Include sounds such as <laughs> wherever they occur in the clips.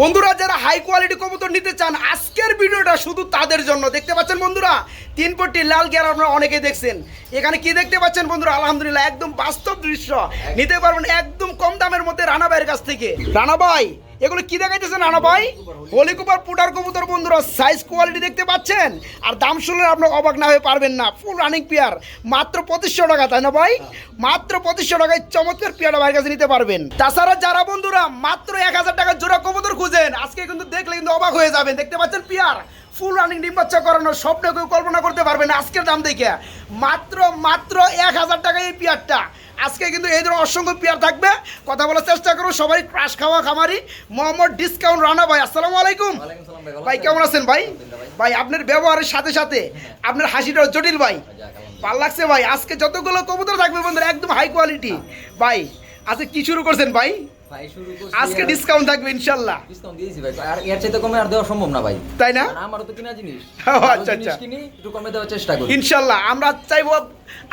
বন্ধুরা যারা high quality কবুতর নিতে চান আজকের ভিডিওটা শুধু তাদের জন্য। দেখতে পাচ্ছেন বন্ধুরা তিন পট্টি লাল গিয়ার আপনারা অনেকেই দেখছেন। এখানে কি দেখতে পাচ্ছেন বন্ধুরা? আলহামদুলিল্লাহ একদম বাস্তব দৃশ্য। নিতে পারবেন একদম কম দামের মধ্যে রানা ভাইয়ের কাছ থেকে। রানা ভাই এগুলো কি দেখাইতেছেন নানা ভাই? হলিকুপার পুটার কবুতর বন্ধুরা সাইজ কোয়ালিটি দেখতে পাচ্ছেন? আর দাম শুনলে আপনার অবাক না হয়ে পারবেন না। ফুল রানিং পেয়ার মাত্র পঁচিশশো টাকা, তাই না ভাই? মাত্র পঁচিশশো টাকায় চমৎকার পেয়ারটা ভাইয়ের কাছে নিতে পারবেন। তাছাড়া যারা বন্ধুরা মাত্র এক হাজার টাকার জোড়া কবুতর খুঁজেন, আজকে কিন্তু দেখলে কিন্তু অবাক হয়ে যাবেন। দেখতে পাচ্ছেন পেয়ার? ফুল রানিং ডিম বাচ্চা করানোর স্বপ্ন কেউ কল্পনা করতে পারবে না আজকের দাম দেখে। মাত্র মাত্র এক হাজার টাকা এই পেয়ারটা। আজকে কিন্তু এই ধরনের অসংখ্য পেয়ার থাকবে। কথা বলার চেষ্টা করব সবাই ক্রাশ খাওয়া খামারি। মোহাম্মদ ডিসকাউন্ট রানা ভাই আসসালামু আলাইকুম। ভাই? কেমন আছেন ভাই? ভাই। আপনার ব্যবহারের সাথে সাথে আপনার হাসিটাও জটিল ভাই। ভালো লাগছে ভাই। আজকে যতগুলো কবুতর থাকবে বন্ধুরা একদম হাই কোয়ালিটি ভাই আজকে কি শুরু করছেন ভাই? আজকে ডিসকাউন্ট থাকবে ইনশাল্লাহ। ডিসকাউন্ট দিয়েছি ভাই। আর এর চাইতে কমে আর দেওয়া সম্ভব না ভাই। তাই না? আমারও তো কিনা জিনিস। <laughs> আচ্ছা, আচ্ছা। কিনি একটু কমে দেওয়ার চেষ্টা করি। ইনশাল্লাহ আমরা চাইব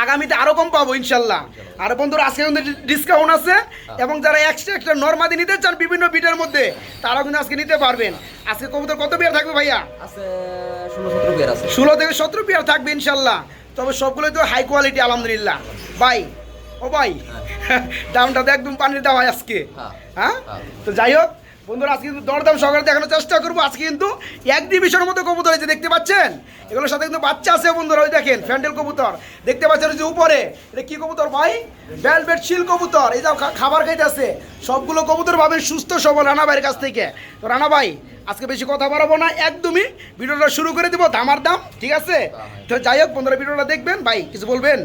আগামীতে আরও কম পাবো ইনশাল্লাহ। আর বন্ধুরা আজকে কিন্তু ডিসকাউন্ট আছে এবং যারা এক্সট্রা এক্সট্রা নর্মাদি নিতে চান বিভিন্ন বিটের মধ্যে তারাও কিন্তু আজকে নিতে পারবেন। আজকে কবুতর কত বিয়ার থাকবে ভাইয়া? আছে ষোলো সতেরো পেয়ার আছে। ষোলো থেকে সতেরো পেয়ার থাকবে ইনশাল্লাহ। তবে সবগুলোই তো হাই কোয়ালিটি আলহামদুলিল্লাহ। ভাই ও ভাই দামটা তো একদম পানির দাম হয় আজকে। হ্যাঁ। হ্যাঁ? হ্যাঁ। তো যাই হোক বন্ধুরা আজকে কিন্তু দরদাম সহকারে দেখানোর চেষ্টা করব। আজকে কিন্তু এক ডিভিশনের মতো কবুতর হয়েছে দেখতে পাচ্ছেন এগুলোর সাথে কিন্তু বাচ্চা আছে বন্ধুরা ওই দেখেন ফ্যান্ডেল কবুতর। দেখতে পাচ্ছেন যে উপরে এটা কি কবুতর ভাই? ভেলভেট শিল কবুতর। এই খা- খাবার খাইতে আছে সবগুলো কবুতর পাবেন সুস্থ সবল রানা ভাইয়ের কাছ থেকে। তো রানা ভাই আজকে বেশি কথা বাড়াবো না একদমই ভিডিওটা শুরু করে দিব দামার দাম ঠিক আছে? তো যাই হোক বন্ধুরা ভিডিওটা দেখবেন। ভাই কিছু বলবেন?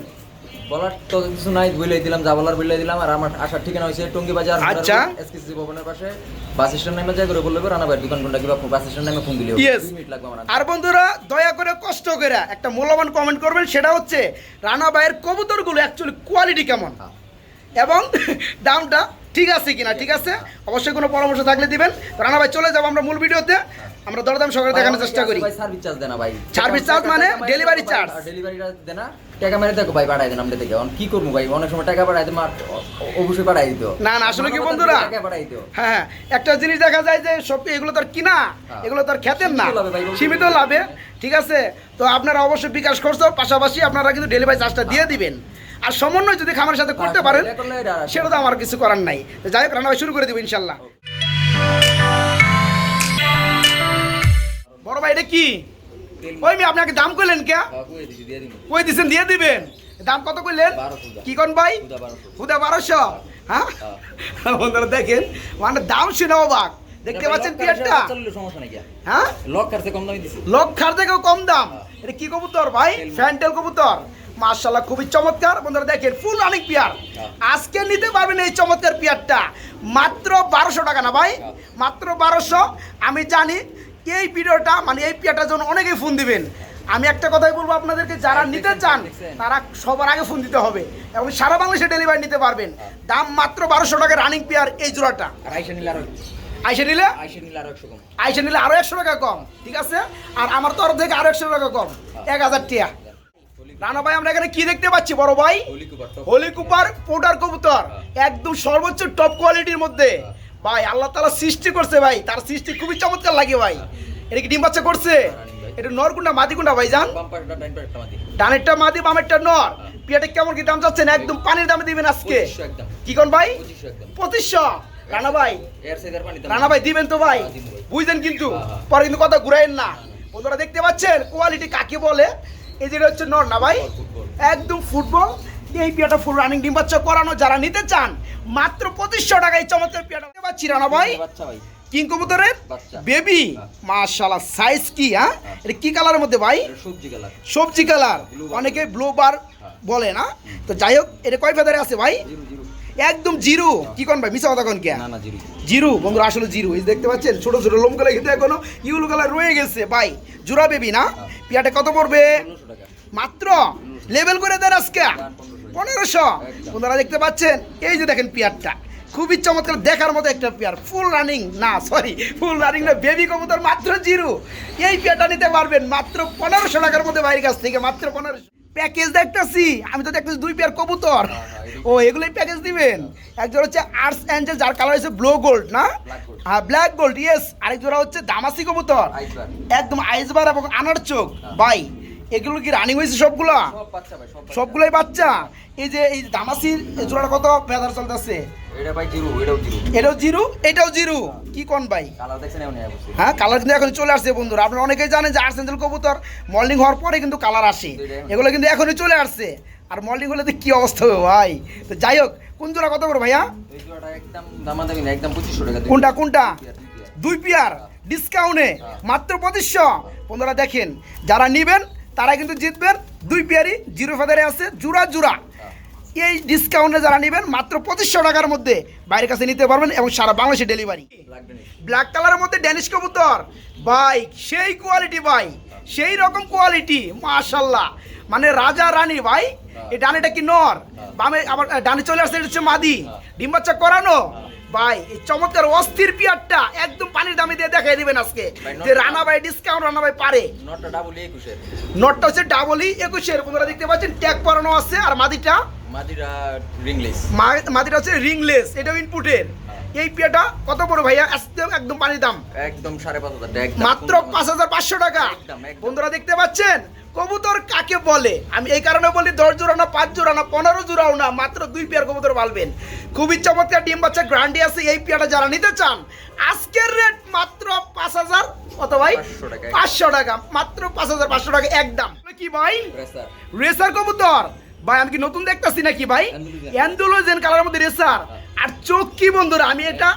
বলার তো কিছু নাই দিলাম যা বলার বইলাই দিলাম আর আমার আসার ঠিকানা হয়েছে টঙ্গি বাজার আচ্ছা। এসকেসি ভবনের পাশে। বাস স্ট্যান্ড নামে যাই করে বললে রানা ভাই দোকান কোনটা কিবা বাস স্ট্যান্ড নামে ফোন দিলে। মিনিট লাগবে আমার আর বন্ধুরা দয়া করে কষ্ট করে একটা মূল্যবান কমেন্ট করবেন সেটা হচ্ছে রানা ভাইয়ের কবুতরগুলো অ্যাকচুয়ালি কোয়ালিটি কেমন? হ্যাঁ। এবং দামটা ঠিক আছে কিনা ঠিক আছে? অবশ্যই কোনো পরামর্শ থাকলে দিবেন। রানা ভাই চলে যাব আমরা মূল ভিডিওতে। আমরা দরদাম সহকারে দেখানোর চেষ্টা করি। ভাই সার্ভিস চার্জ দেনা ভাই। Service charge মানে delivery charge? ডেলিভারিটা দেনা টাকা মেরে দেখো ভাই পাঠাই দেন থেকে। এখন কি করব ভাই? অনেক সময় টাকা পাঠাই দিতে অবশ্যই পাঠাই দিত না, না, আসলে কি বন্ধুরা? টাকা পাঠাই দিত হ্যাঁ হ্যাঁ একটা জিনিস দেখা যায় যে সব এগুলো তো আর কিনা হ্যাঁ। এগুলো তো আর খেতেন না। সীমিত লাভে ঠিক আছে? তো আপনারা অবশ্যই বিকাশ খরচ পাশাপাশি আপনারা কিন্তু ডেলিভারি চার্জটা দিয়ে দিবেন। আর সমন্বয় যদি খামারের সাথে করতে হ্যাঁ, পারেন সেটা তো আমার কিছু করার নাই। যাই হোক রান্না শুরু করে দিব ইনশাল্লাহ। বড় ভাই এটা কি? ওই মি আপনাকে দাম করলেন কে? হ্যাঁ, কই দিছেন দিয়ে দিবেন। দাম কত করলেন কি কোন ভাই? হুদা বারোশো। হ্যাঁ? বন্ধুরা দেখেন মানে দাম শুনে অবাক। দেখতে পাচ্ছেন পিয়ারটা। হ্যাঁ? লক কাটছে কম দামে দিছি। লোক থেকেও কম দাম। এটা কি কবুতর ভাই? ফ্যান্টেল কবুতর। মার্শাল্লাহ খুবই চমৎকার। বন্ধুরা দেখেন ফুল অনেক পিয়ার আজকে নিতে পারবেন এই চমৎকার পিয়ারটা মাত্র বারোশো টাকা না ভাই? মাত্র বারোশো। আমি জানি এই ভিডিওটা মানে এই পিয়ারটার জন্য অনেকেই ফোন দিবেন। আমি একটা কথাই বলব আপনাদেরকে যারা নিতে চান তারা সবার আগে ফোন দিতে হবে। এবং সারা বাংলাদেশে ডেলিভারি নিতে পারবেন। দাম মাত্র বারোশো টাকা রানিং পেয়ার এই জোড়াটা। আইসা নিলে আইসে নিলে? আইসা নিলে আরও একশো টাকা কম ঠিক আছে? আর আমার তরফ থেকে আরও একশো টাকা কম এক হাজার টিয়া। রানা ভাই আমরা এখানে কি দেখতে পাচ্ছি বড় ভাই? Holle cropper holle cropper pouter কবুতর। একদম সর্বোচ্চ টপ কোয়ালিটির মধ্যে। ভাই আল্লাহ তালা সৃষ্টি করছে ভাই। তার সৃষ্টি খুবই চমৎকার লাগে ভাই। এটা কি ডিম বাচ্চা করছে? এটা নর কোনটা মাদি কোনটা ভাই জান। ডাইন ডানেরটা মাদি বামেরটা নর। পিয়াটা কেমন কি দাম যাচ্ছেন একদম পানির দামে দিবেন আজকে। কি কোন ভাই? 2500 পঁচিশশো? রানা ভাই। রানা ভাই দিবেন তো ভাই। হ্যাঁ। বুঝলেন কিন্তু। হ্যাঁ, হ্যাঁ। পরে কিন্তু কথা ঘুরাইন না। বন্ধুরা দেখতে পাচ্ছেন? কোয়ালিটি কাকে বলে? এই যেটা হচ্ছে নর না ভাই? একদম ফুটবল। এই পিয়াটা ফুল রানিং ডিম বাচ্চা করানো। যারা নিতে চান মাত্র পঁচিশশো টাকায় চমৎকার দিতে পাচ্ছি রানা ভাই। ভাই। কিং কবুতরের বেবি হ্যাঁ। মাশাআল্লাহ সাইজ কি হ্যাঁ? এটা কি কালারের মধ্যে ভাই? সবজি কালার। সবজি কালার অনেকে ব্লু বার বলে না। তো যাই হোক এটা কয় ফেদারে আছে ভাই। একদম জিরো। কি কোন ভাই মিশা কথা কোন কে? জিরো। বন্ধুরা আসলে জিরু। এই দেখতে পাচ্ছেন ছোট ছোট লোমগুলো কিন্তু এখনও ইউলো কালার রয়ে গেছে। ভাই জোড়া বেবি না? পিয়াটা কত পড়বে? মাত্র? লেভেল করে দেন আজকে। পনেরোশো। ওনারা দেখতে পাচ্ছেন? এই যে দেখেন পিয়ারটা। খুবই চমৎকার দেখার মতো একটা পেয়ার। ফুল রানিং না সরি ফুল রানিং না বেবি কবুতর মাত্র জিরো। এই পেয়ারটা নিতে পারবেন মাত্র পনেরোশো টাকার মধ্যে বাইরের কাছ থেকে মাত্র পনেরোশো। প্যাকেজ দেখতেছি আমি তো দেখতেছি দুই পেয়ার কবুতর। হ্যাঁ, হ্যাঁ। ও এগুলোই প্যাকেজ দিবেন। একজন হচ্ছে আর্টস অ্যাঞ্জেল যার কালার হচ্ছে ব্লু গোল্ড না? হ্যাঁ ব্ল্যাক গোল্ড ইয়েস আরেক জোড়া হচ্ছে দামাসি কবুতর। একদম আইসবার এবং আনার চোখ। হ্যাঁ। এগুলো কি রানিং হয়েছে সবগুলা। সবগুলোই বাচ্চা? এই যে এই দামাসির জোড়াটা কত ফেদার চলতেছে? এটাও জিরো। এটাও জিরো? জিরো? কি কোন ভাই? হ্যাঁ কালার কিন্তু এখন চলে আসছে বন্ধুরা। আপনারা অনেকেই জানেন যে আর্সেন্টাল কবুতর মল্ডিং হওয়ার পরে কিন্তু কালার আসে। এগুলো কিন্তু এখনই চলে আসছে। আর মল্ডিং হলে তো কি অবস্থা হবে ভাই? তো যাই হোক কোন জোড়া কত করে ভাইয়া। কোনটা কোনটা? দুই পেয়ার, ডিসকাউন্টে হ্যাঁ। মাত্র পঁচিশশো। বন্ধুরা দেখেন যারা নিবেন তারা কিন্তু জিতবেন। দুই পিয়ারই জিরো ফেদারে আছে। জুরা হ্যাঁ। এই ডিসকাউন্টে যারা নেবেন, মাত্র পঁচিশশো টাকার মধ্যে বাইরের কাছে নিতে পারবেন এবং সারা বাংলাদেশে ডেলিভারি ব্ল্যাক কালারের মধ্যে ড্যানিশ কবুতর। ভাই সেই কোয়ালিটি ভাই সেই রকম কোয়ালিটি মাশাল্লাহ। মানে রাজা রানী ভাই, এই ডানেটা কি নর? বামে আবার ডানে চলে আসছে হচ্ছে মাদি। ডিম্বাচ্চা করানো। ভাই, এই চমৎকার অস্থির পিয়ারটা একদম পানির দামে দিয়ে দেখাই দিবেন আজকে। যে রানা ভাই ডিসকাউন্ট রানা ভাই পারে। নটটা হচ্ছে ডাবলই একুশের। বন্ধুরা দেখতে পাচ্ছেন ট্যাগ পরানো আছে আর মাদিটা? মাদিরা রিংলেস হচ্ছে রিংলেস এটাও ইনপুটের এই পিয়াটা কত বড় ভাইয়া? একদম পানির দাম। একদম সাড়ে পাঁচ হাজার। মাত্র পাঁচ হাজার পাঁচশো টাকা। বন্ধুরা দেখতে পাচ্ছেন কবুতর কাকে বলে? আমি এই কারণে বলি দশ জোড়া না পাঁচ জোড়া না পনেরো জোড়াও না মাত্র দুই পেয়ার কবুতর পালবেন। খুবই চমৎকার ডিম বাচ্চা গ্রান্ডি আছে এই পেয়ারটা যারা নিতে চান আজকের রেট মাত্র পাঁচ হাজার কত ভাই? পাঁচশো টাকা। মাত্র পাঁচ হাজার পাঁচশো টাকা একদম। কি ভাই? রেসার। কবুতর। ভাই আমি কি নতুন দেখতাছি নাকি ভাই। অ্যান্ডোলোজেন কালারের মধ্যে রেসার আর চোখ কি বন্ধুরা আমি এটা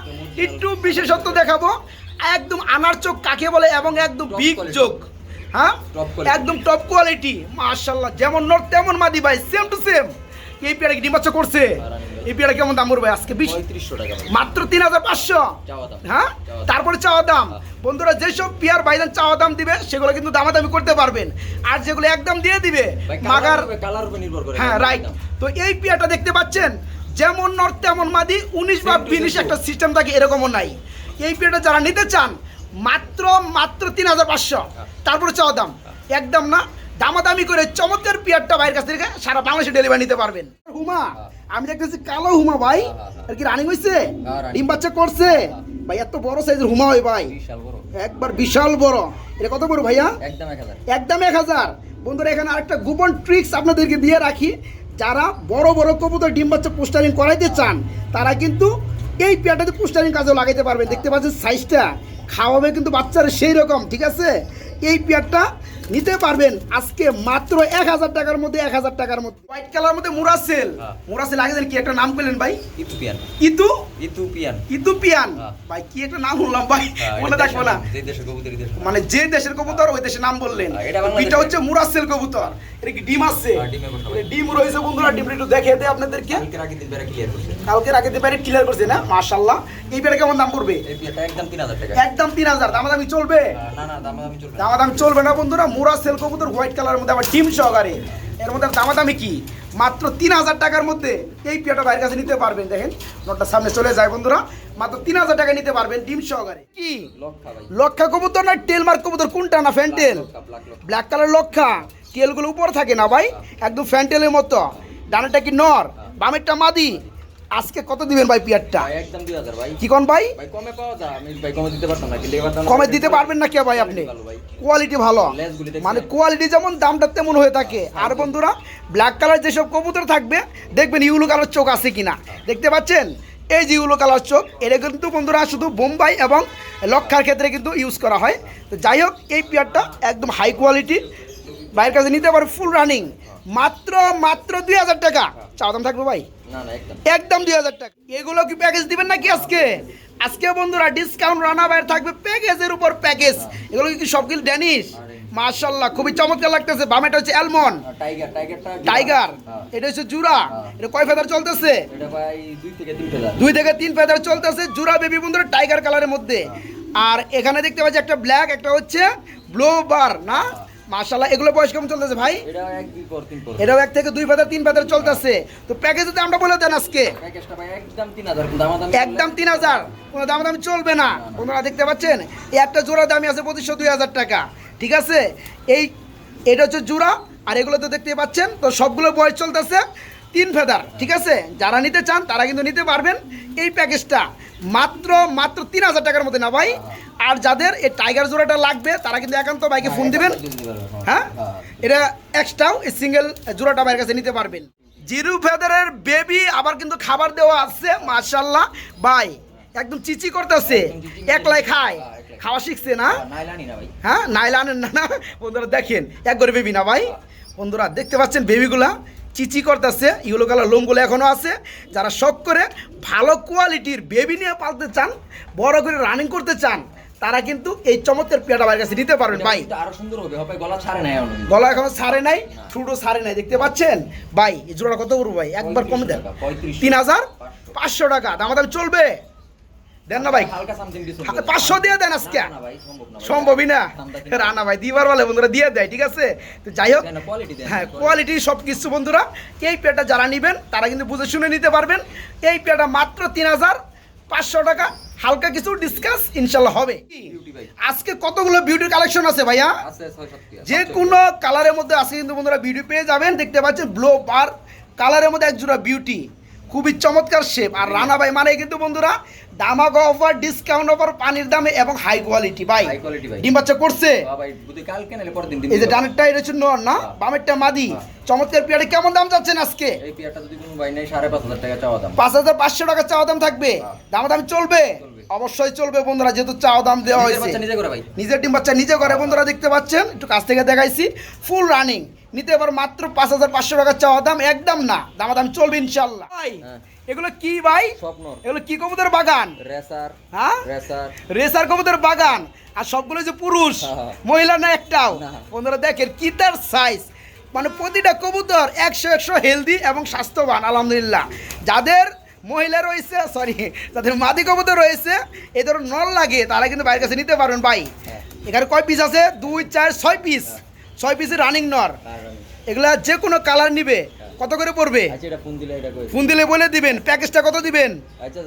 একটু বিশেষত্ব দেখাবো। একদম আনার চোখ কাকে বলে এবং একদম বিগ চোখ। হ্যাঁ? একদম টপ কোয়ালিটি মাশাআল্লাহ যেমন নট তেমন মাদি ভাই সেম টু সেম এই পেয়ারা কি ডিম বাচ্চা করছে? এই পেয়ারা কেমন দাম পড়বে আজকে? বিশ টাকা মাত্র তিন হাজার পাঁচশো। হ্যাঁ? তারপরে চাওয়া দাম। হ্যাঁ। বন্ধুরা যেসব পিয়ার বাইজান চাওয়া দাম দিবে সেগুলো কিন্তু দামাদামি করতে পারবেন। আর যেগুলো একদম দিয়ে দিবে মাগার কালার উপর নির্ভর করে হ্যাঁ রাইট তো এই পিয়াটা দেখতে পাচ্ছেন যেমন নর তেমন মাদি উনিশ বা বিনিশ একটা সিস্টেম থাকে এরকমও নাই। এই পিয়াটা যারা নিতে চান মাত্র মাত্র তিন হাজার পাঁচশো। তারপরে চাওয়া দাম। একদম না দামাদামি করে চমৎকার পিয়ারটা বাইরের কাছ থেকে সারা বাংলাদেশে ডেলিভারি নিতে পারবেন। হুমা আমি দেখতেছি কালো হুমা ভাই। আর কি রানিং হয়েছে হ্যাঁ, ডিম বাচ্চা করছে। ভাই এত বড় সাইজের হুমা হয় ভাই। একবার বিশাল বড়। এটা কত বড় ভাইয়া? একদম এক হাজার। বন্ধুরা এখানে আরেকটা গোপন ট্রিক্স আপনাদেরকে দিয়ে রাখি। যারা বড় বড় কবুতর ডিম বাচ্চা পোস্টারিং করাইতে চান তারা কিন্তু এই পেয়ারটাতে পোস্টারিং কাজেও লাগাইতে পারবেন। দেখতে পাচ্ছেন সাইজটা খাওয়াবে কিন্তু বাচ্চারা সেই রকম ঠিক আছে? এই পেয়ারটা নিতে পারবেন আজকে মাত্র এক হাজার টাকার মধ্যে এক হাজার টাকার মধ্যে। হোয়াইট কালার মধ্যে মুরাসেল। হ্যাঁ। মুরাসেল আগে কি একটা নাম পেলেন ভাই? ইথিওপিয়ান। ইতু? ইথিওপিয়ান। ইতুপিয়ান? হ্যাঁ। ভাই কি একটা নাম শুনলাম ভাই? হ্যাঁ, মনে থাকব না। যে দেশের কবুতর, মানে যে দেশের কবুতর ওই দেশের নাম বললেন। এটা হচ্ছে মুরাসেল কবুতর। এটা কি ডিম আছে? ডিমে ডিম রয়েছে বন্ধুরা ডিমটা একটু দেখে দেয় আপনাদেরকে। কালকে রাখি ক্লিয়ার করছে। না? মাশাআল্লাহ। এই পেয়ারা কেমন দাম পড়বে? একদম তিন হাজার টাকা। একদম তিন হাজার। দামাদামি চলবে? না, না, দামাদামি চলবে দামাদামি চলবে না বন্ধুরা। মুরাসেল কবুতর হোয়াইট কালারের মধ্যে আবার ডিম সহকারে। এর মধ্যে দামাদামি কি? মাত্র তিন হাজার টাকার মধ্যে এই পেয়ারটা বাইরের কাছে নিতে পারবেন দেখেন। নোটটা সামনে চলে যায় বন্ধুরা। মাত্র তিন হাজার টাকা নিতে পারবেন ডিম সহকারে। কি? লক্ষা কবুতর না টেলমার্ক কবুতর? কোনটা না ফ্যান্টেল। ব্ল্যাক কালার লক্ষা। টেলগুলো উপরে থাকে না ভাই? একদম ফ্যান্টেলের মতো। ডানাটা কি নর? বামেরটা মাদি। আজকে কত দিবেন ভাই পিয়ারটা? একদম দুই হাজার ভাই। কি কোন ভাই? ভাই, কমে পাওয়া যায়। আমি ভাই কমে দিতে পারতাম না, কিন্তু এবার কমে দিতে পারবেন না কে ভাই আপনি? কোয়ালিটি ভালো। মানে কোয়ালিটি যেমন দামটা তেমন হয়ে থাকে। আর বন্ধুরা ব্ল্যাক কালার যেসব কবুতর থাকবে দেখবেন ইউলো কালার চোখ আছে কিনা। দেখতে পাচ্ছেন? এই যে ইউলো কালার চোখ এটা কিন্তু বন্ধুরা শুধু বোম্বাই এবং লক্ষার ক্ষেত্রে কিন্তু ইউজ করা হয়। তো যাই হোক এই পেয়ারটা একদম হাই কোয়ালিটি বাইরের কাছে নিতে পারে ফুল রানিং মাত্র মাত্র দুই হাজার টাকা। চাওয়া দাম থাকবে ভাই? একদম। দুই হাজার টাকা। এগুলো কি প্যাকেজ দিবেন নাকি আজকে? আজকে বন্ধুরা ডিসকাউন্ট রানা বাইরে থাকবে প্যাকেজের উপর প্যাকেজ এগুলো কি সব কিছু ড্যানিশ মার্শাল্লাহ খুবই চমৎকার লাগতেছে। বামেটা হচ্ছে অ্যালমন্ড টাইগার, হ্যাঁ। এটা হচ্ছে জুরা। হ্যাঁ। এটা কয় ফেদার চলতেছে? দুই থেকে তিন ফেদার চলতেছে জুরা বেবি বন্ধুরা টাইগার কালারের মধ্যে। আর এখানে দেখতে পাচ্ছি একটা ব্ল্যাক একটা হচ্ছে ব্লু বার না? মার্শাল্লাহ এগুলো বয়স কেমন চলতেছে ভাই। এটাও এক থেকে দুই ফেদার তিন ফেদার চলতেছে। তো প্যাকেজে আমরা বলে দেন আজকে? একদম তিন হাজার, দামাদামি কোনো দাম দামি চলবে না। বন্ধুরা দেখতে পাচ্ছেন? এই একটা জোড়া দামি আছে পঁচিশশো দুই হাজার টাকা। ঠিক আছে? এই এটা হচ্ছে জোড়া আর এগুলো তো দেখতে পাচ্ছেন? তো সবগুলো বয়স চলতেছে তিন ফেদার ঠিক আছে? যারা নিতে চান তারা কিন্তু নিতে পারবেন এই প্যাকেজটা মাত্র মাত্র তিন হাজার টাকার মধ্যে না ভাই? আর যাদের এই টাইগার জোড়াটা লাগবে তারা কিন্তু একান্ত বাইকে ফোন দিবেন। হ্যাঁ? এটা এক্সট্রাও এই সিঙ্গেল জোড়াটা বাইরের কাছে নিতে পারবেন। জিরু ফেদারের বেবি আবার কিন্তু খাবার দেওয়া আছে মাশাল্লাহ ভাই একদম চিচি করতেছে একলাই খায়। খাওয়া শিখছে না? হ্যাঁ নাইলে আনেন না না। বন্ধুরা দেখেন এক করে বেবি না ভাই। বন্ধুরা দেখতে পাচ্ছেন বেবিগুলা চিচি করতেছে ইউলো কালার লোমগুলো এখনও আছে। যারা শখ করে ভালো কোয়ালিটির বেবি নিয়ে পালতে চান বড় করে রানিং করতে চান তারা কিন্তু এই চমৎকার পেয়াটা বাইরের কাছে নিতে পারবেন ভাই আরও সুন্দর হবে হবে গলা ছাড়ে নাই। গলা এখনও ছাড়ে নাই ঠুটো ছাড়ে নাই দেখতে পাচ্ছেন? ভাই এই জোড়া কত করব ভাই? একবার কমে দেন। 35 টাকা, 35 তিন হাজার পাঁচশো টাকা দামাদামি চলবে? দেন না ভাই। পাঁচশো দিয়ে দেন আজকে। সম্ভবই না। রানা ভাই দিবার বলে বন্ধুরা দিয়ে দেয় ঠিক আছে? তো যাই হোক হ্যাঁ। কোয়ালিটি সব কিছু বন্ধুরা এই পেটা যারা নেবেন তারা কিন্তু বুঝে শুনে নিতে পারবেন। এই পেটা মাত্র তিন হাজার পাঁচশো টাকা। হালকা কিছু ডিসকাস ইনশাল্লাহ হবে। আজকে কতগুলো বিউটির কালেকশন আছে ভাইয়া। যে কোনো কালারের মধ্যে আছে কিন্তু বন্ধুরা বিউটি পেয়ে যাবেন। দেখতে পাচ্ছেন ব্লো বার কালারের মধ্যে একজোড়া বিউটি খুবই চমৎকার শেপ আর রানা ভাই মানে কিন্তু বন্ধুরা দামাক অফার ডিসকাউন্ট অফার পানির দামে এবং হাই কোয়ালিটি ভাই। High quality ভাই। ডিম বাচ্চা করছে? কালকে পরের দিন এই যে ডানেরটা এটা নর না। বামেরটা মাদি। চমৎকার পেয়ারে কেমন দাম চাচ্ছেন আজকে? এই পেয়ারটা যদি কোনো ভাই নেই সাড়ে পাঁচ হাজার টাকা চাওয়া দাম। পাঁচ হাজার পাঁচশো টাকা চাওয়া দাম থাকবে। দাম দাম চলবে। অবশ্যই চলবে বন্ধুরা যেহেতু চাওয়া দাম দেওয়া হয়েছে। নিজের ডিম বাচ্চা নিজে করে বন্ধুরা দেখতে পাচ্ছেন? একটু কাছ থেকে দেখাইছি। ফুল রানিং নিতে পারো মাত্র পাঁচ হাজার পাঁচশো টাকা চাওয়া দাম একদম না। দামাদাম চলবে ইনশাল্লাহ। হ্যাঁ। এগুলো কি ভাই? স্বপ্ন এগুলো কি কবুতর বাগান? রেসার। হ্যাঁ? রেসার। রেসার কবুতর বাগান। আর সবগুলো যে পুরুষ হ্যাঁ। মহিলা না একটাও? বন্ধুরা দেখেন কি তার সাইজ মানে প্রতিটা কবুতর একশো একশো হেলদি এবং স্বাস্থ্যবান আলহামদুলিল্লাহ। যাদের মহিলা রয়েছে সরি যাদের মাদি কবুতর রয়েছে এ ধরনের নল লাগে তারা কিন্তু বাইরের কাছে নিতে পারবেন ভাই। হ্যাঁ। এখানে কয় পিস আছে? দুই চার ছয় পিস ছয় পিসের রানিং নর। এগুলা যে কোনো কালার নিবে। কত করে পড়বে? আচ্ছা ফোন দিলে বলে দিবেন। প্যাকেজটা কত দিবেন? আচ্ছা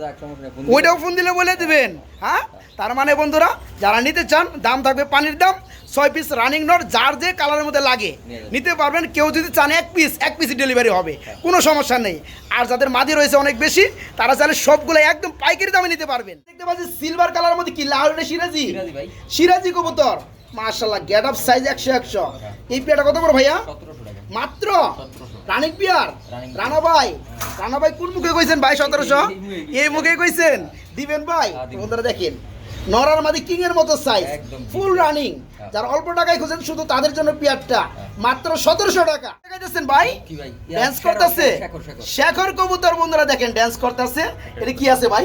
ওইটাও ফোন দিলে বলে দিবেন হ্যাঁ? তার মানে বন্ধুরা যারা নিতে চান দাম থাকবে পানির দাম। ছয় পিস রানিং নট যার যে কালারের মধ্যে লাগে নিতে পারবেন। কেউ যদি চান এক পিস এক পিস ডেলিভারি হবে কোনো সমস্যা নেই। আর যাদের মাদি রয়েছে অনেক বেশি তারা চাইলে সবগুলো একদম পাইকারি দামে নিতে পারবেন। দেখতে পাচ্ছি সিলভার কালারের মধ্যে কি লাল সিরাজি? সিরাজি কবুতর। মার্শাল্লাহ গেট আপ সাইজ একশো একশো। এই পেয়ারটা কত বড় ভাইয়া? মাত্র? রানিক রানিক রানা ভাই রানা ভাই কোন মুখে কইছেন ভাই সতেরোশো? এই মুখে। কইছেন? দিবেন ভাই? হ্যাঁ, বন্ধুরা দেখেন নরার মাদি কিং এর মতো সাইজ ফুল রানিং হ্যাঁ। যারা অল্প টাকায় খুঁজেন শুধু তাদের জন্য পিয়ারটা মাত্র সতেরোশো টাকা। দেখাইতেছেন ভাই? কি ভাই? ড্যান্স করতেছে। শেখর কবুতর বন্ধুরা দেখেন ড্যান্স করতেছে। এটা কি আছে ভাই?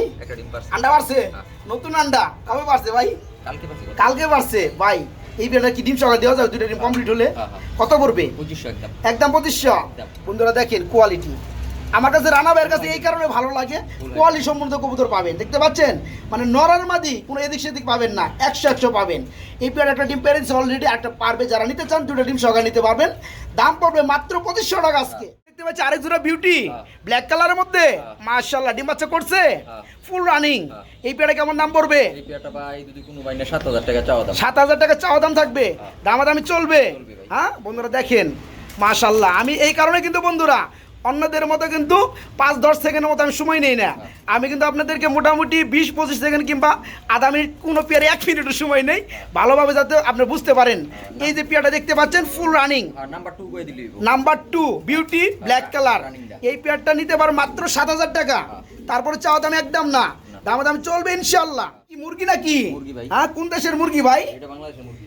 আন্ডা বাড়ছে? নতুন আন্ডা। কবে বাড়ছে ভাই? কালকে বাড়ছে ভাই। এই বিয়েটা কি ডিম সকাল দেওয়া যাবে দুইটা ডিম কমপ্লিট হলে? হ্যাঁ, হ্যাঁ। কত পড়বে? পঁচিশশো একদম। একদম পঁচিশশো? বন্ধুরা দেখেন কোয়ালিটি আমার কাছে রানা ভাইয়ের কাছে এই কারণে ভালো লাগে কোয়ালিটি সম্বন্ধে কবুতর পাবেন। দেখতে পাচ্ছেন? মানে নরার মাদি কোনো এদিক সেদিক পাবেন না একশো একশো পাবেন। এই পেয়ার একটা ডিম প্যারেন্টস অলরেডি একটা পারবে। যারা নিতে চান দুটো ডিম সকাল নিতে পারবেন। দাম পড়বে মাত্র পঁচিশশো টাকা আজকে। দেখতে পাচ্ছি আরেক জোড়া বিউটি হ্যাঁ। ব্ল্যাক কালারের মধ্যে। মাশাআল্লাহ ডিম বাচ্চা করছে। হ্যাঁ। ফুল রানিং হ্যাঁ। এই পেয়ারা কেমন দাম পড়বে? এই পেয়ারটা ভাই যদি কোনো ভাই না সাত হাজার টাকা চাওয়া দাম। সাত হাজার টাকা চাওয়া দাম থাকবে। হ্যাঁ। দামাদামি চলবে। চলবে হ্যাঁ বন্ধুরা দেখেন। মাশাল্লাহ আমি এই কারণে কিন্তু বন্ধুরা অন্যদের মতো কিন্তু পাঁচ দশ সেকেন্ডের মতো আমি সময় নেই না। হ্যাঁ। আমি কিন্তু আপনাদেরকে মোটামুটি বিশ পঁচিশ সেকেন্ড কিংবা আধা মিনিট কোনো পেয়ারে এক মিনিটের সময় নেই। ভালোভাবে যাতে আপনি বুঝতে পারেন। এই যে পেয়ারটা দেখতে পাচ্ছেন full running number two beauty black colour এই পেয়ারটা নিতে পারো মাত্র সাত হাজার টাকা। তারপরে চাওয়া দাম একদম না। দাম দাম চলবে ইনশাল্লাহ কি মুরগি নাকি। হ্যাঁ কোন দেশের মুরগি ভাই?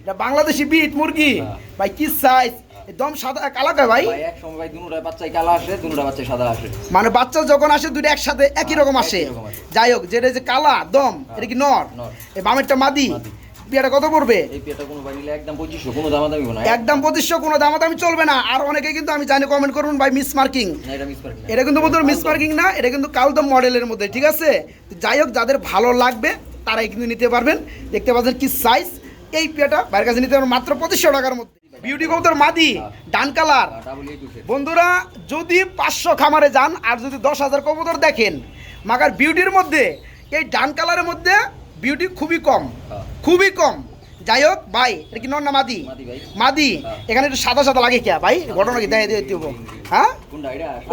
এটা বাংলাদেশি বিট মুরগি। হ্যাঁ। ভাই কি সাইজ একদম সাদা কালা কয় ভাই। ভাই এক সময় ভাই বাচ্চাই কালা আসে বাচ্চাই সাদা আসে। মানে বাচ্চা যখন আসে দুটো একসাথে একই রকম আসে। যাই হোক যেটা যে কালা দম এটা কি নর। এই বামেরটা মাদি। বিয়াটা কত পড়বে? এই পেয়ারটা কোনো ভাই নিলে একদম পঁচিশশো কোনো দামা দামি না। একদম কোনো দামাদামি চলবে না। আর অনেকে কিন্তু আমি জানি কমেন্ট করুন ভাই মিস মার্কিং না এটা মিস পারি এটা কিন্তু বন্ধুরা মিস মার্কিং না এটা কিন্তু কালদম মডেলের মধ্যে ঠিক আছে? যাই হোক যাদের ভালো লাগবে তারাই কিন্তু নিতে পারবেন। দেখতে পাচ্ছেন কি সাইজ এই পেয়াটা বাইরের কাছে নিতে পারবেন মাত্র পঁচিশশো টাকার মধ্যে। বিউটি কবুতর মাদি ডান কালার। উঠে বন্ধুরা যদি পাঁচশো খামারে যান আর যদি দশ হাজার কবুতর দেখেন মাগার বিউটির মধ্যে এই ডান কালারের মধ্যে বিউটি খুবই কম হ্যাঁ। খুবই কম। যাই হোক ভাই এটা কি নর না মাদি? মাদি হ্যাঁ। এখানে একটু সাদা সাদা লাগে কে? ভাই ঘটনা কি? দেখাই দিয়ে দেবো। হ্যাঁ?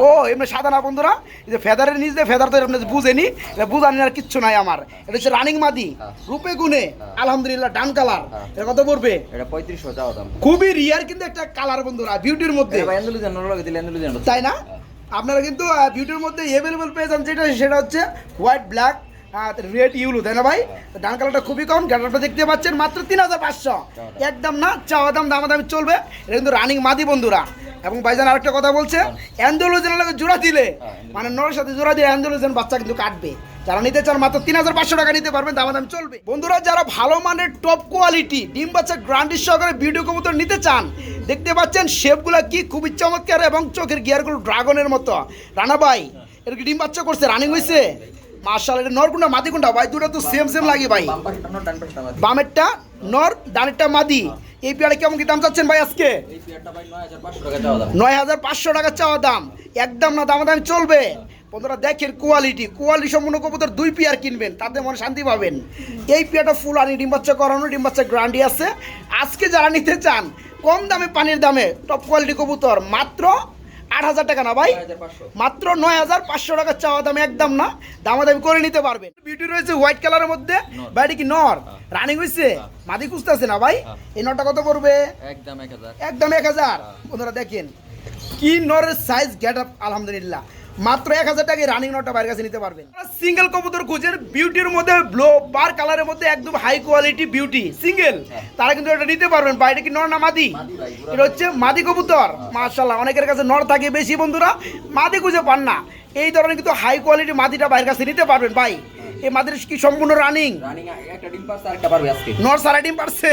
ও এমনি সাদা না বন্ধুরা? এই যে ফেদারের নিচ দিয়ে ফেদার তো আপনি বুঝেনি এটা বুঝানি আর কিচ্ছু নাই আমার। এটা হচ্ছে রানিং মাদি। হ্যাঁ। রূপে গুণে হ্যাঁ। আলহামদুলিল্লাহ ডান কালার। এটা কত পড়বে? এটা পঁয়ত্রিশশো চাওয়া দাম। খুবই রিয়ার কিন্তু একটা কালার বন্ধুরা বিউটির মধ্যে। তাই না? আপনারা কিন্তু বিউটির মধ্যে অ্যাভেলেবল পেয়ে যান যেটা সেটা হচ্ছে হোয়াইট ব্ল্যাক রেড ইউলু তাই না ভাই? ডান কালারটা খুবই কম গ্যাটারটা দেখতে পাচ্ছেন মাত্র তিন হাজার পাঁচশো। একদম না চাওয়া দাম দামাদামি চলবে। এটা কিন্তু রানিং মাদি বন্ধুরা। এবং ভাইজান আরেকটা কথা বলছে অ্যান্ডোলোজেনের জোড়া দিলে মানে নরের সাথে জোড়া দিয়ে অ্যান্ডোলোজেন বাচ্চা কিন্তু কাটবে। যারা নিতে চান মাত্র তিন হাজার পাঁচশো টাকা নিতে পারবেন দামাদামি চলবে। বন্ধুরা যারা ভালো মানের টপ কোয়ালিটি ডিম বাচ্চা গ্রান্ডির সহকারে ভিডিও কবুতর নিতে চান দেখতে পাচ্ছেন শেপগুলো কি খুবই চমৎকার এবং চোখের গিয়ারগুলো ড্রাগনের মতো। রানা ভাই এর ডিম বাচ্চা করছে? রানিং হয়েছে মার্শাল এটা নরকুন্ডা মাদিকুন্ডা ভাই দুটো তো সেম সেম লাগে ভাই। মাদি। বামেরটা নর ডানেরটা মাদি। এই পেয়ারে কেমন কি দাম চাচ্ছেন ভাই আজকে? নয় হাজার পাঁচশো টাকা চাওয়া দাম। একদম না দাম দাম চলবে। বন্ধুরা দেখেন কোয়ালিটি কোয়ালিটি সম্পূর্ণ কবুতর দুই পেয়ার কিনবেন তাতে মনে শান্তি পাবেন। এই পেয়ারটা ফুল আনি ডিম বাচ্চা করানো ডিম বাচ্চা গ্রান্ডি আছে। আজকে যারা নিতে চান কম দামে পানির দামে টপ কোয়ালিটি কবুতর মাত্র আট হাজার টাকা না ভাই? মাত্র নয় হাজার পাঁচশো টাকার চাওয়া দাম একদম না। দামাদামি করে নিতে পারবেন। বিউটি রয়েছে হোয়াইট কালারের মধ্যে। বাইরে কি নর? রানিং হয়েছে মাদি খুঁজতেছে না ভাই? হ্যাঁ। এই নটা কত করবে একদম এক হাজার। একদম এক হাজার। বন্ধুরা দেখেন কি নরের সাইজ গেট আপ আলহামদুলিল্লাহ। মাত্র এক হাজার টাকায় রানিং নটটা বাইরের কাছে নিতে পারবেন। সিঙ্গেল কবুতর খুঁজেন বিউটির মধ্যে ব্লো বার কালারের মধ্যে একদম হাই কোয়ালিটি বিউটি সিঙ্গেল হ্যাঁ। তারা কিন্তু এটা নিতে পারবেন বাইরে কি নর না মাদি? এটা হচ্ছে মাদি কবুতর। মার্শাল্লাহ অনেকের কাছে নর থাকে বেশি বন্ধুরা। মাদি খুঁজে পান না। এই ধরনের কিন্তু হাই কোয়ালিটি মাদিটা বাইরের কাছে নিতে পারবেন ভাই। এই মাদির কি সম্পূর্ণ রানিং নর সারা ডিম পারছে?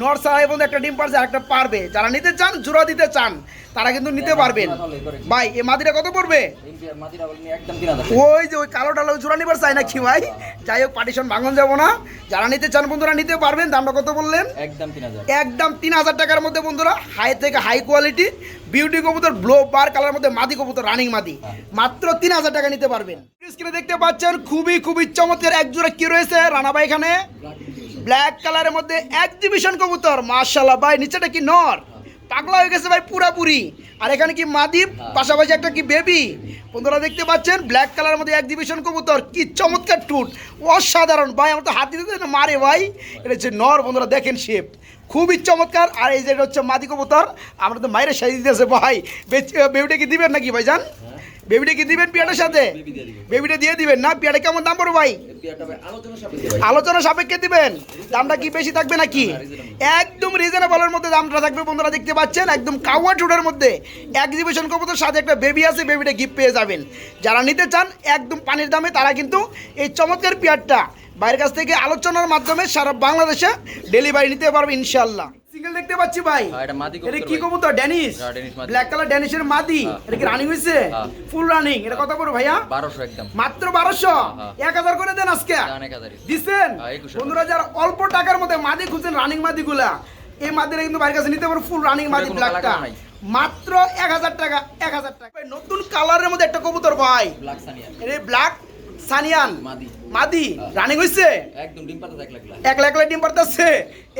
নর সারা এবং একটা ডিম পারছে আর একটা পারবে। যারা নিতে চান জোড়া দিতে চান তারা কিন্তু নিতে পারবেন। ভাই এই মাদিটা কত পড়বে? মাদিরা ওই যে ওই কালো টালো জোড়া নিবার চাই না কি ভাই? যাই হোক পার্টিশন ভাঙন যাব না। যারা নিতে চান বন্ধুরা নিতে পারবেন। দামটা কত বললেন? একদম তিন হাজার। একদম তিন হাজার টাকার মধ্যে বন্ধুরা হাই থেকে হাই কোয়ালিটি বিউটি কবুতর ব্লো বার কালার মধ্যে মাদি কবুতর রানিং মাদি। মাত্র তিন হাজার টাকা নিতে পারবেন। স্ক্রিনে দেখতে পাচ্ছেন খুবই খুবই চমৎকার এক জোড়া কি রয়েছে? রানাবা এখানে? ব্ল্যাক কালারের মধ্যে এক্সিবিশন কবুতর। মার্শাল্লাহ ভাই, নিচেটা কি নর? পাগলা হয়ে গেছে ভাই পুরাপুরি। আর এখানে কি মাদি পাশাপাশি একটা কি বেবি বন্ধুরা দেখতে পাচ্ছেন ব্ল্যাক কালারের মধ্যে এক্সিবিশন কবুতর। কি চমৎকার টুট অসাধারণ। ভাই, আমার তো হাত দিতে মারে ভাই। এটা হচ্ছে নর, বন্ধুরা দেখেন শেপ খুবই চমৎকার। আর এই যে হচ্ছে মাদি কবুতর। আমরা তো মায়ের সাইজ দিতেছে ভাই। বেবিটা কি দিবেন নাকি ভাই জান বেবিটা কি দিবেন পিয়াটার সাথে? বেবিটা দিয়ে দিবেন। না পিয়াটা কেমন দাম পড়বে ভাই? এই আলোচনা সাপেক্ষে ভাই আলোচনা সাপেক্ষে দিবেন। দামটা কি বেশি থাকবে নাকি? একদম রিজনেবলের মধ্যে দামটা থাকবে বন্ধুরা দেখতে পাচ্ছেন? একদম কাওয়া টুডের মধ্যে এক্সিবিশন কবুতর সাথে একটা বেবি আছে বেবিটা গিফট পেয়ে যাবেন। যারা নিতে চান একদম পানির দামে তারা কিন্তু এই চমৎকার পেয়ারটা বাইরের কাছ থেকে আলোচনার মাধ্যমে সারা বাংলাদেশে ডেলিভারি নিতে পারবে ইনশাল্লাহ সিঙ্গেল দেখতে পাচ্ছি ভাই। হ্যাঁ, এটা কি কবুতর ড্যানিশ। হ্যাঁ। ব্ল্যাক কালার ড্যানিশের মাদি। হ্যাঁ। এটা কি রানিং হয়েছে? হ্যাঁ। ফুল রানিং এটা কত করে ভাইয়া? বারোশো একদম। মাত্র বারোশো? হ্যাঁ। এক হাজার করে দেন আজকে। দিচ্ছেন? হ্যাঁ, বন্ধুরা যারা অল্প টাকার মধ্যে মাদি খুঁজছেন রানিং মাদি গুলা এই মাদিরা কিন্তু বাড়ির কাছে নিতে পারো ফুল রানিং মাদি ব্ল্যাকটা মাত্র এক হাজার টাকা এক হাজার টাকা। নতুন কালারের মধ্যে একটা কবুতর ভাই। ব্ল্যাক ব্ল্যাক সানিয়ান মাদি। মাদি। রানিং হইছে একদম ডিম পাতা এক লাখ এক লাখ ডিম পারতেছে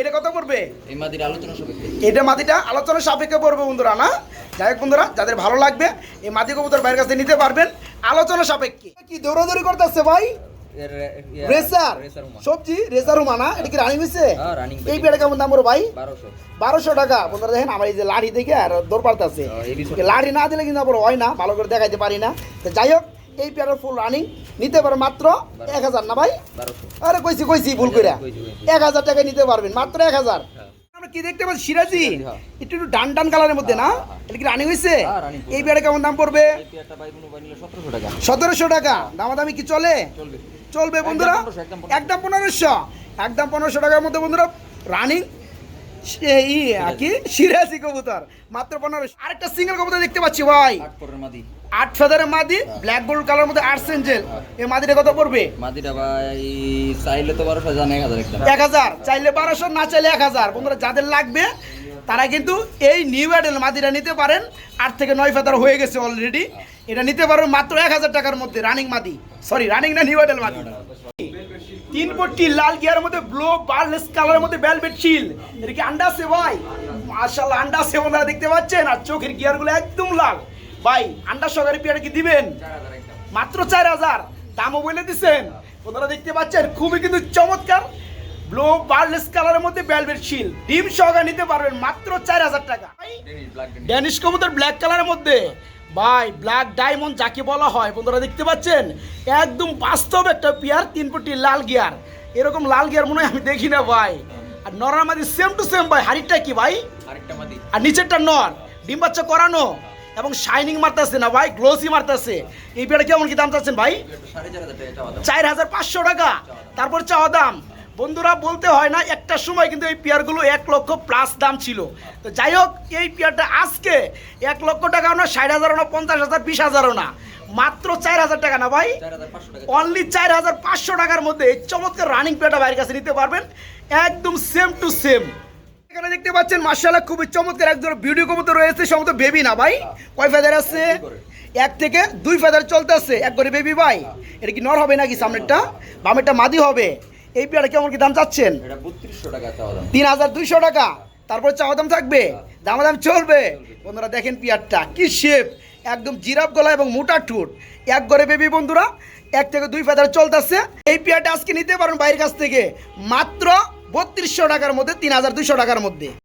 এটা কত পড়বে? এই মাদির আলোচনা সাপেক্ষে। এটা মাদিটা আলোচনার সাপেক্ষে পড়বে বন্ধুরা না? যাই হোক বন্ধুরা যাদের ভালো লাগবে এই মাদি কবুতর বাইরের কাছে নিতে পারবেন আলোচনা সাপেক্ষে। কি দৌড়াদৌড়ি করতেছে ভাই? রেসার। সবজি রেসার উমানা এটা কি রানিং হয়েছে হ্যাঁ, এই baby। কেমন দাম পড়ো ভাই? বারোশো। টাকা। বন্ধুরা দেখেন আমার এই যে লাঠি দেখে আর দৌড় পারতেছে। হ্যাঁ, এই না দিলে কিন্তু আবার হয় না ভালো করে দেখাইতে পারি না। তো যাই হোক এই পেয়ারা ফুল রানিং নিতে পারো মাত্র এক হাজার না ভাই? আরে কইছি কইছি ভুল করে কইছি, কইছি। এক হাজার টাকায় নিতে পারবেন মাত্র এক হাজার। আমরা কি দেখতে পাচ্ছি? সিরাজি? হ্যাঁ। একটু একটু ডান ডান কালারের মধ্যে না? হ্যাঁ, হ্যাঁ। এটা কি রানিং হয়েছে হ্যাঁ, এই পেয়ারা কেমন দাম পড়বে? এই সতেরোশো টাকা। দামাদামি কি চলে? চলবে। চলবে বন্ধুরা। একদম 1500, একদম 1500 একদম পনেরোশো। একদম পনেরোশো টাকার মধ্যে বন্ধুরা রানিং ই কি? সিরাজি কবুতর। মাত্র পনেরোশো। আরেকটা সিঙ্গেল কবুতর দেখতে পাচ্ছি ভাই। আট ফেদারের মাদি ব্ল্যাক গোল্ড কালার মধ্যে আট সেঞ্জেল এই মাদিটা কত পড়বে? মাদিটা ভাই চাইলে তো বারোশো জানে এক হাজার এক হাজার? চাইলে বারোশো না চাইলে এক হাজার। বন্ধুরা যাদের লাগবে তারা কিন্তু এই নিউ অ্যাডেল মাদিরা নিতে পারেন। আট থেকে নয় ফেদার হয়ে গেছে অলরেডি এটা নিতে পারবেন মাত্র এক হাজার টাকার মধ্যে রানিং মাদি। সরি রানিং না নিউ অ্যাডেল মাদি? তিন পট্টি লাল গিয়ারের মধ্যে ব্লো বার্লেস কালারের মধ্যে ভেলভেট শিল এটা কি আন্ডা আছে ভাই মাশাআল্লাহ আন্ডা বন্ধুরা দেখতে পাচ্ছেন? আর চোখের গিয়ারগুলো একদম লাল। ভাই আন্ডা সহকারে পেয়ারটা কি দিবেন? মাত্র চার হাজার। দামও বলে দিচ্ছেন আপনারা দেখতে পাচ্ছেন খুবই কিন্তু চমৎকার। ব্লু বার্লেস কালারের মধ্যে ভেলভেট শিল ডিম সহকারে নিতে পারবেন মাত্র চার হাজার টাকা। ড্যানিশ কবুতর ব্ল্যাক কালারের মধ্যে। ভাই ব্ল্যাক ডায়মন্ড যাকে বলা হয় বন্ধুরা দেখতে পাচ্ছেন? একদম বাস্তব একটা পেয়ার তিন পটি লাল গিয়ার। এরকম লাল গিয়ার মনে হয় আমি দেখি না ভাই। আর নরার মাঝে সেম টু সেম ভাই। হাড়িটা কি ভাই? আর নিচেরটা নর। ডিম বাচ্চা করানো? এবং শাইনিং মারতেছে না ভাই গ্লোসি মারতেছে। এই পেয়ারটা কেমন কি দাম চাচ্ছেন ভাই? চার হাজার পাঁচশো টাকা। তারপর চাওয়া দাম। বন্ধুরা, বলতে হয় না, একটা সময় কিন্তু এই পেয়ারগুলো এক লক্ষ প্লাস দাম ছিল। তো যাই হোক, এই পেয়ারটা আজকে এক লক্ষ টাকাও না, ষাট হাজারও না, পঞ্চাশ হাজার, বিশ হাজারও না। মাত্র চার হাজার টাকা না ভাই? অনলি চার হাজার পাঁচশো টাকার মধ্যে চমৎকার রানিং পেয়ারটা বাইরের কাছে নিতে পারবেন। একদম সেম টু সেম এখানে দেখতে পাচ্ছেন মার্শাল্লাহ খুবই চমৎকার একজন ভিডিও কবুতর রয়েছে সম্ভবত বেবি না ভাই। কয় ফেদার আছে? এক থেকে দুই ফেদার চলতেছে। এক করে বেবি ভাই। এটা কি নর হবে নাকি সামনেরটা? বামেরটা মাদি হবে। এই পেয়ারা কেমন কি দাম চাচ্ছেন? তিন হাজার দুইশো টাকা। তারপরে চাওয়া দাম থাকবে? দামাদাম চলবে। বন্ধুরা দেখেন পিয়ারটা কি শেপ একদম জিরাফ গলা এবং মোটা ঠুট। এক ঘরে বেবি বন্ধুরা এক থেকে দুই ফেদার চলতেছে। এই পেয়ারটা আজকে নিতে পারেন বাইরের কাছ থেকে। মাত্র বত্রিশশো টাকার মধ্যে তিন হাজার দুইশো টাকার মধ্যে।